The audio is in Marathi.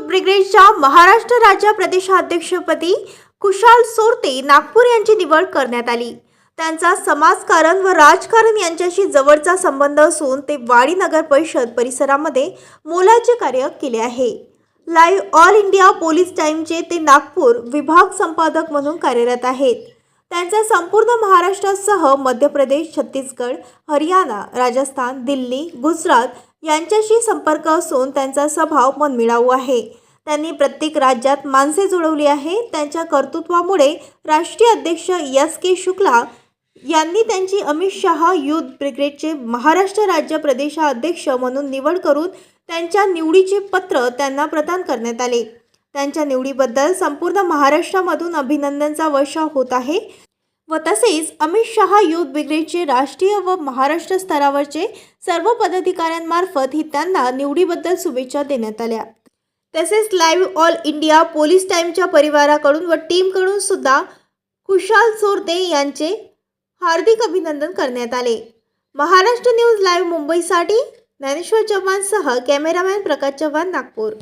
ब्रिगेडच्या महाराष्ट्र राज्य प्रदेशाध्यक्षपदी कुशाल सोरते नागपूर यांची निवड करण्यात आली. त्यांचा समाजकारण व राजकारण यांच्याशी जवळचा संबंध असून ते वाडी नगर परिषद परिसरामध्ये मोलाचे कार्य केले आहे. लाईव्ह ऑल इंडिया पोलीस टाईमचे ते नागपूर विभाग संपादक म्हणून कार्यरत आहेत. त्यांचा संपूर्ण महाराष्ट्रासह मध्य प्रदेश छत्तीसगड हरियाणा राजस्थान दिल्ली गुजरात यांच्याशी संपर्क असून त्यांचा स्वभाव मनमिळाऊ आहे. त्यांनी प्रत्येक राज्यात माणसे जुळवली आहे. त्यांच्या कर्तृत्वामुळे राष्ट्रीय अध्यक्ष एस के शुक्ला यांनी त्यांची अमित शहा युथ ब्रिगेडचे महाराष्ट्र राज्य प्रदेशाध्यक्ष म्हणून निवड करून त्यांच्या निवडीचे पत्र त्यांना प्रदान करण्यात आले. त्यांच्या निवडीबद्दल संपूर्ण महाराष्ट्रामधून अभिनंदनचा वर्षाव होत आहे. व तसेच अमित शहा युथ ब्रिगेडचे राष्ट्रीय व महाराष्ट्र स्तरावरचे सर्व पदाधिकाऱ्यांमार्फत ही त्यांना निवडीबद्दल शुभेच्छा देण्यात आल्या. तसेच लाईव्ह ऑल इंडिया पोलीस टाईमच्या परिवाराकडून व टीमकडून सुद्धा खुशाल सोरते यांचे हार्दिक अभिनंदन करण्यात आले. महाराष्ट्र न्यूज लाईव्ह मुंबईसाठी ज्ञानेश्वर चव्हाणसह कॅमेरामॅन प्रकाश चव्हाण नागपूर.